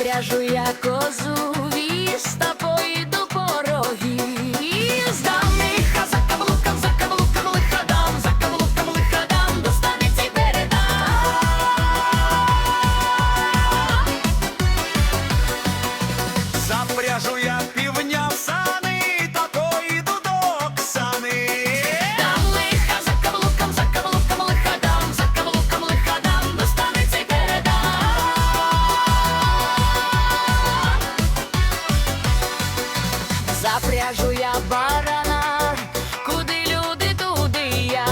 Запряжу я козу віз Запряжу я барана, куди люди, туди я.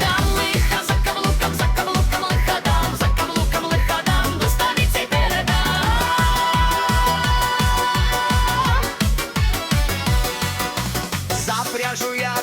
Дам лиха за каблуком, за каблуком лиха дам, за каблуком лиха дам, до станиці передам. Запряжу я